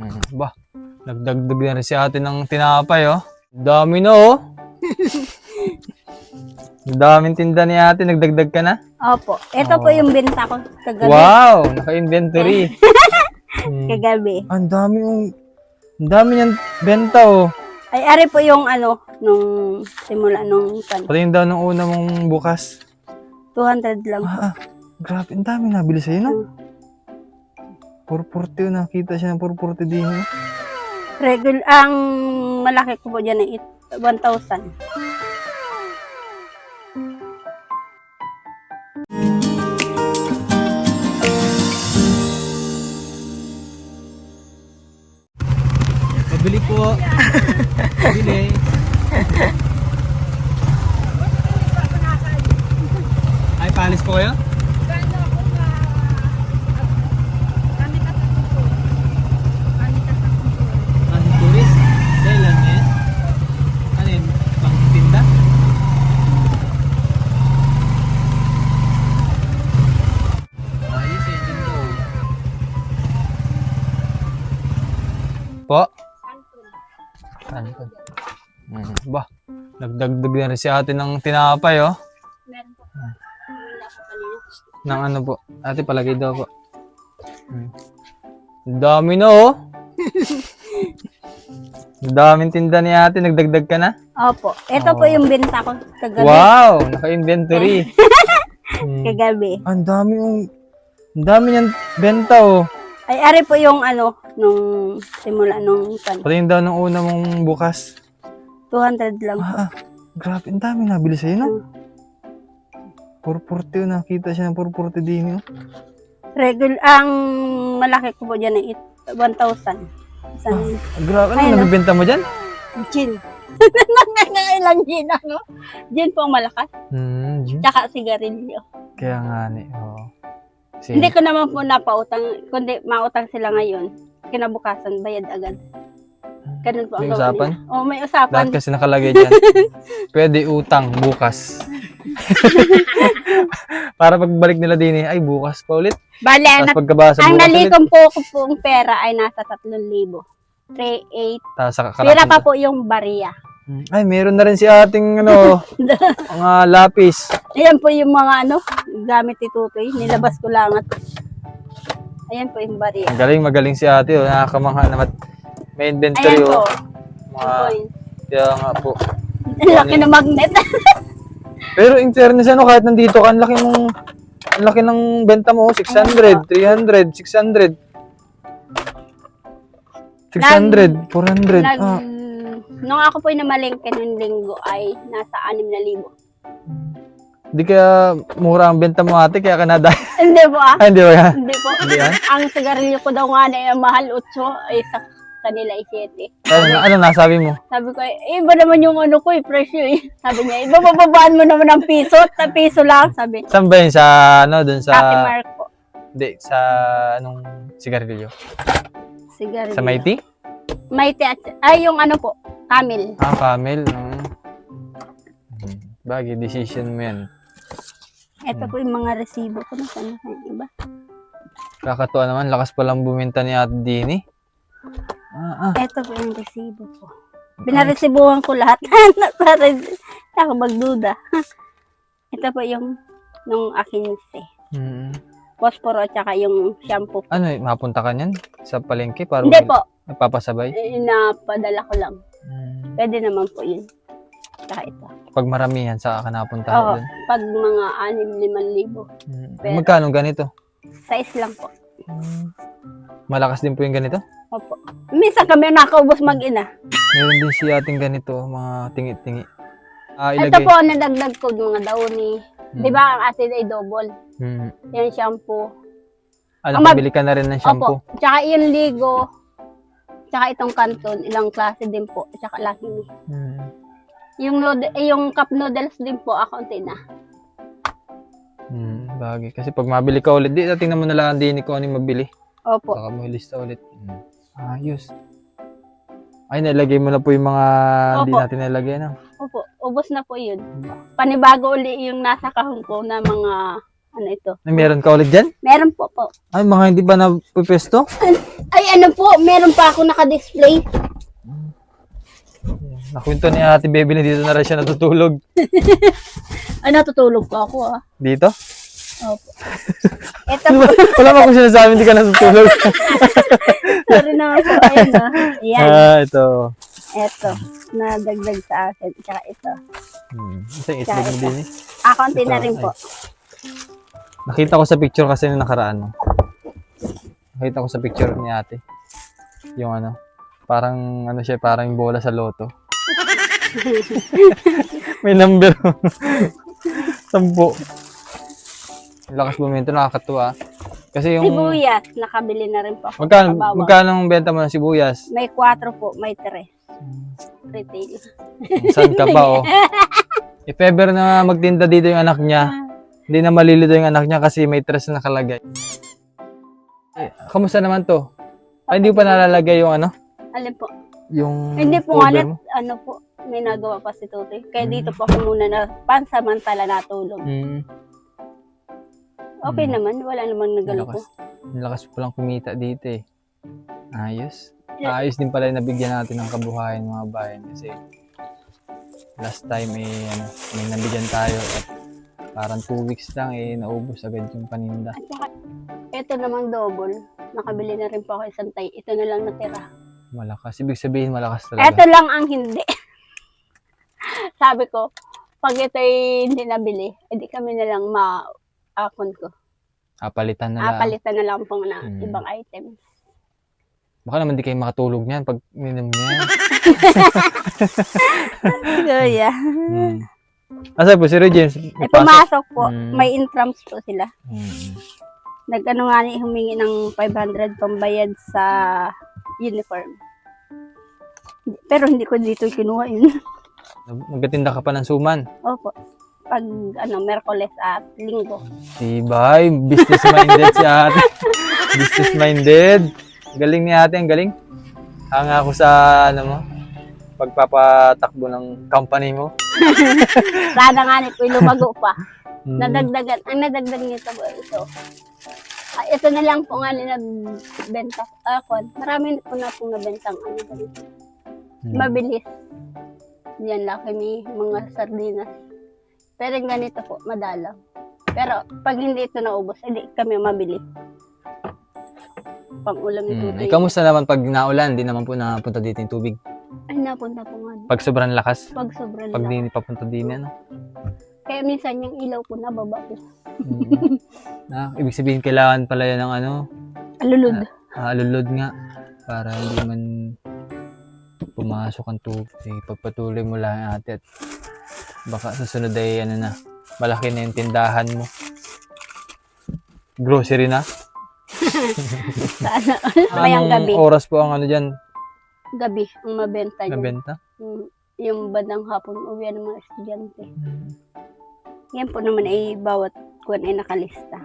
Mm, ba, nagdagdag na rin si ate ng tinapay, oh. Dami na, oh. Daming tinda ni ate, nagdagdag ka na? Opo. Ito po Oh. yung binta ko kagabi. Wow, naka-inventory. Mm. Kagabi. Ang dami yung, ang dami niyang benta, oh. Ay, ari po yung ano, nung simula nung pan. Pati daw nung una mong bukas. 200 lang po. Ah, ah, grabe, ang dami nabili sa'yo, no? 440, oh, nakita siya ng 440 din, oh. Regular, ang malaki ko po dyan ay it- 1,000. Pabili po. ba, nagdagdag na rin si ate ng tinapay, oh. Meron po. Wala po kanina. Ng ano po. Ate, palagay daw po. Mm. Ang dami na, oh. Daming tinda ni ate, nagdagdag ka na? Opo. Ito po Oh. yung binta ko kagabi. Wow, naka-inventory. Mm. Kagabi. Ang dami yung, ang dami niyang benta, oh. Ay, ari po yung ano, nung simula nung. Pati daw nung una mong bukas. 200 lang. Ah, ah, grabe, ang dami nabili sa'yo, no? 440, oh, nakita siya ng 440 din, oh. Regular, ang malaki ko po dyan ay it- 1,000. Isang Grabe, ano Ayun, oh. nabibenta mo dyan? gin. Nangangailang gin, ano? Gin po ang malakas. Hmm, gin. Tsaka sigarilyo. Kaya nga ni, oo. Kasi, Hindi ko naman po napautang, kundi mautang sila ngayon. Kinabukasan, bayad agad. Ganun po ang May gawa usapan? nila. Oo, may usapan. lahat kasi nakalagay dyan. Pwede utang bukas. Para pagbalik nila din eh, ay bukas pa ulit. Bale, Tapos na, pagkabasa ang bukas ulit. nalikom po ko pong pera ay nasa 3,000. 3,800. Tapos sa Pira pa po yung bariya. Ay, meron na rin si ating ano, mga lapis. Ayan po yung mga ano, gamit ni Tutoy. Nilabas ko lang at Ayan po yung bariya. Ang galing, magaling si ate. Oh. Nakakamangha naman. May inventory. Ayan po. Oh. Mga, kaya nga po. Ang laki ng magnet. Pero in fairness, ano, kahit nandito ka, ang laki mong, ang laki ng benta mo, 600, 300, 600. 600, 400. Nag, Ah, Nung ako po yung namalengke ng linggo ay nasa 6,000. di kaya mura ang benta mo ate, kaya ka nadaya. Hindi po ah. Ay, hindi ba yan? Hindi po. Ang sigarilyo ko daw nga na yung mahal 8 ay sa kanila ay 7. Ano, ano nasabi mo? Sabi ko, eh, iba naman yung ano ko eh, presyo eh. Sabi niya, iba bababaan mo naman ng piso, ta piso lang. Sabi, Saan ba yun? Sa, ano, dun sa, Ate Mark po. hindi, sa, anong sigarilyo? Sigarilyo. Sa Mighty? Mighty at, ay yung ano po, Camel. Ah, Camel. Mm. Hmm. Bagay, decision mo yan. Ito po yung mga resibo ko. Na yung iba? Kakatuwa naman, lakas palang buminta ni Ate Dini. Ah, ah. Ito po yung resibo ko. Binaresibuhan ko lahat. Para ako magduda. Ito po yung nung akinse. Mm. Posporo at saka yung shampoo. Ano, mapunta ka niyan? Sa palengke? Para Hindi po. Nagpapasabay? Eh, Napadala ko lang. Mm. Pwede naman po yun. Saka ito. Pag maramihan, saka ka napunta Oo. doon. Pag mga 6-5 libo. Mm. Pero- Magkano ganito? Size lang po. Mm. Malakas din po yung ganito? Opo. Minsan kami nakaubos mag-ina. Meron din si ating ganito, mga tingi-tingi. Ah, Ito ilagay. po ang nadagdag ko mga downy. Mm. Di ba ang atin ay double? Mm. Yan shampoo. Ah, nakabili ka na rin ng shampoo. Opo. Tsaka yung ligo. Tsaka itong kanton. Ilang klase din po. Tsaka laki ni. Mm. Yung, load, eh, yung cup noodles din po. Akaunti na. Mm, bagay. Kasi pag mabili ka ulit, di, tingnan mo na lang din kung ano yung mabili. Opo. Saka mo ilista ulit. Mm. Ayos. Ay, nilagay mo na po yung mga hindi Opo. natin nilagay na. Opo. Ubos na po yun. Panibago uli yung nasa kahon ko na mga ano ito. Ay, meron ka ulit dyan? Meron po po. Ay, mga hindi ba na pupesto? Ay, ano po, meron pa ako naka-display. Nakwento ni Ate Bebelin dito na rin siya natutulog. Ay, natutulog pa ako ah. Dito? Opo. Ito po, Wala pa akong sinasabi hindi ka natutulog. sorry na po. Ayan ah. Ayan. ah, ito. Ito, nadagdag sa akin. Tsaka ito. Hmm. Isang itlog mo din eh. Ah, konti na rin po. Nakita ko sa picture kasi nung nakaraan. No? Nakita ko sa picture ni ate. Yung ano, parang ano siya, parang yung bola sa loto. May number. Sampo. Ang Lakas bumento, nakakatuwa. Kasi yung... Sibuyas, nakabili na rin po ako. Magkano, magkano ang benta mo ng sibuyas? May 4 po, may 3. Retail. Saan ka ba, oh? If ever na magtinda dito yung anak niya, hindi na malilito yung anak niya kasi may tres na nakalagay. Eh, kamusta naman to? Ay, hindi pa nalalagay yung ano? Alin po? Yung Hindi po, alat, ano po, may nagawa pa si Tutoy. Kaya dito po ako muna na pansamantala natulog. Hmm, Okay Mm. naman, wala namang nagalo lakas. po. Ang lakas pa lang kumita dito eh. Ayos. Ayos din pala yung nabigyan natin ng kabuhayan mga bayan kasi last time eh, ano, may nabigyan tayo at parang 2 weeks lang eh, naubos agad yung paninda. At saka, ito namang double. Nakabili na rin po ako isang tay. Ito na lang natira. Malakas. Ibig sabihin malakas talaga. Ito lang ang hindi. Sabi ko, pag ito'y hindi nabili, edi kami na lang ma-apon ko. Apalitan na lang. Apalitan na lang po ng Mm. ibang items. Baka naman di kayo makatulog niyan pag minom niyan. Kuya. hmm. Asa po si Ray James? Ay, pumasok po. Mm. May intrams po sila. Hmm. Nag-ano nga ni, humingi ng 500 pambayad sa uniform. Pero hindi ko dito kinuha yun. Magkatinda ka pa ng suman. Opo. Pag ano, Merkoles at Linggo. Tibay, business-minded si ate. business-minded. Galing ni ate, ang galing. Hanga ako sa, ano mo, pagpapatakbo ng company mo. Sana nga ni Kuya lumago pa. Hmm. Nadagdagan. Ang nadagdag nito po ito. Ah, ito na lang po nga nila benta. Ah, kon. Marami po na pong nabentang ano ganito. Hmm. Mabilis. Yan lang kami mga sardinas. Pero ganito po, madalang. Pero pag hindi ito naubos, hindi kami mabili. Pang ulam ni Hmm. Tutoy. Eh, kamusta naman pag naulan? Di naman po napunta dito yung tubig. Ay, napunta po nga. Pag sobrang lakas. Pag sobrang Pag di papunta din ano. Kaya minsan yung ilaw ko nababa po. Hmm. ah, ibig sabihin kailangan pala yan ng ano, Alulod. ah, alulod nga para hindi man pumasok ang tubig. Pagpatuloy mo lang ate at baka sa sunod ay ano na, malaki na yung tindahan mo. Grocery na. Sana. Mayang gabi. oras po ang ano dyan, Gabi ang mabenta niya. nabenta? Mm, yung bandang hapon uwi ng mga estudyante. Yan po naman ay bawat kuwan ay nakalista.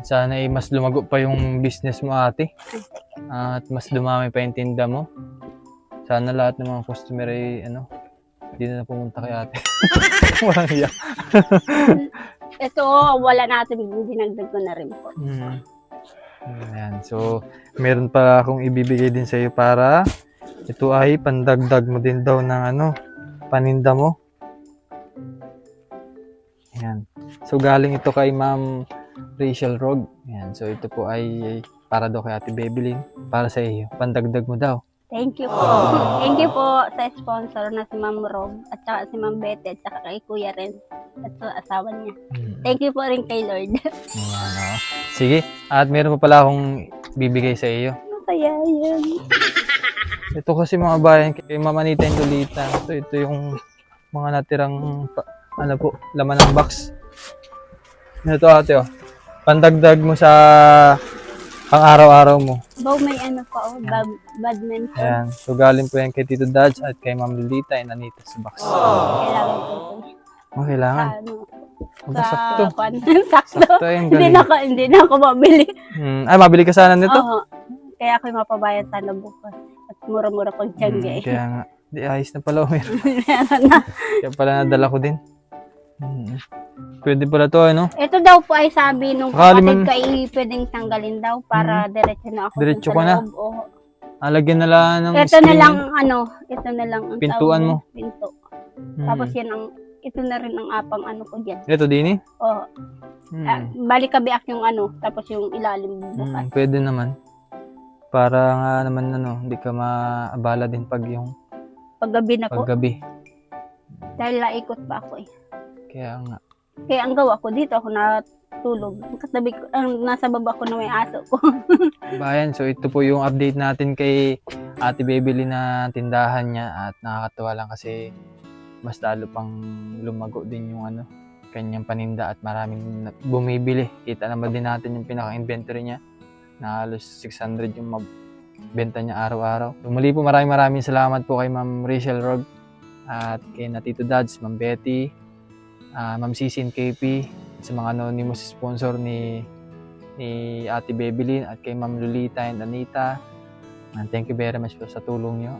Sana ay mas lumago pa yung business mo ate. At mas dumami pa yung tinda mo. Sana lahat ng mga customer ay ano, hindi na pumunta kay ate. Walang iya. Ito, wala natin, dinagdag ko na rin po. Mm. Ayan. So, meron pa akong ibibigay din sa iyo para ito ay pandagdag mo din daw ng ano, paninda mo. Ayan. So, galing ito kay Ma'am Rachel Rog. Ayan. So, ito po ay para daw kay Ate Bebelin. Para sa iyo. Pandagdag mo daw. Thank you po. Thank you po sa sponsor na si Ma'am Rob at saka si Ma'am Bete at saka kay Kuya Ren at sa asawa niya. Mm. Thank you po rin kay Lord. Oh. Sige. At meron pa pala akong bibigay sa iyo. Kaya yan. Ito kasi mga bayan kay Mama Nita and Lolita. So ito yung mga natirang ano po, laman ng box. Ito ate oh. Pandagdag mo sa pang araw-araw mo. Baw may ano pa oh, bad- badminton. Ayan. So galing po yan kay Tito Dodge at kay Ma'am Lolita and Anita sa box. Kailangan ko. Oh, kailangan. Sa ano, Aba, sa sakto. kwan. Sakto. Sakto yung Hindi na, ako, hindi na ako mabili. Hmm. Ay, mabili ka sana nito? Oo. Kaya ako mapabayad sana bukas. At mura-mura pag Hmm, tiyangga eh. kaya nga. Di ayos na pala. Umir. Meron na. Kaya pala nadala ko din. Hmm. Pwede pala to, ano? Ito daw po ay sabi nung Sakali kapatid man- ko ay pwedeng tanggalin daw para diretso na ako dun Diretso sa ka na. loob. Oo. Ah, lagyan na lang ng Ito na screen lang yun. ano, ito na lang ang Pintuan tawag mo. ng Pinto. Hmm. Tapos yan ang ito na rin ang apang ano ko diyan. Ito din eh. Oh, Hmm. ah, balik kabiak yung ano, tapos yung ilalim bukas. Hmm, pwede naman. Para nga naman ano, hindi ka maabala din pag yung Paggabi na po, paggabi. dahil laikot pa ako eh. Kaya nga. Kaya ang gawa ko dito ako natulog. Katabi ko, ang nasa baba ko na may aso ko. Bayan, so ito po yung update natin kay Ate Bebeli na tindahan niya at nakakatuwa lang kasi mas lalo pang lumago din yung ano kanyang paninda at maraming na- bumibili. Kita naman din natin yung pinaka-inventory niya na halos 600 yung mabenta niya araw-araw. So, muli po maraming maraming salamat po kay Ma'am Rachel Rog at kay Natito Dads, Ma'am Betty, ah, Ma'am Sisin KP, sa mga anonymous sponsor ni ni Ate Bebelin at kay Ma'am Lolita and Anita. And thank you very much po sa tulong nyo.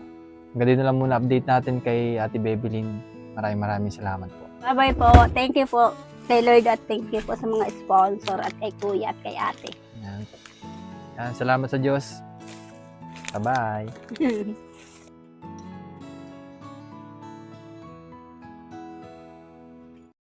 Hanggang dito lang muna update natin kay Ate Bebelin. Maraming maraming salamat po. Bye-bye po. Thank you po kay Lord at thank you po sa mga sponsor at kay kuya at kay ate. Yan. Yan, salamat sa Diyos. Bye-bye.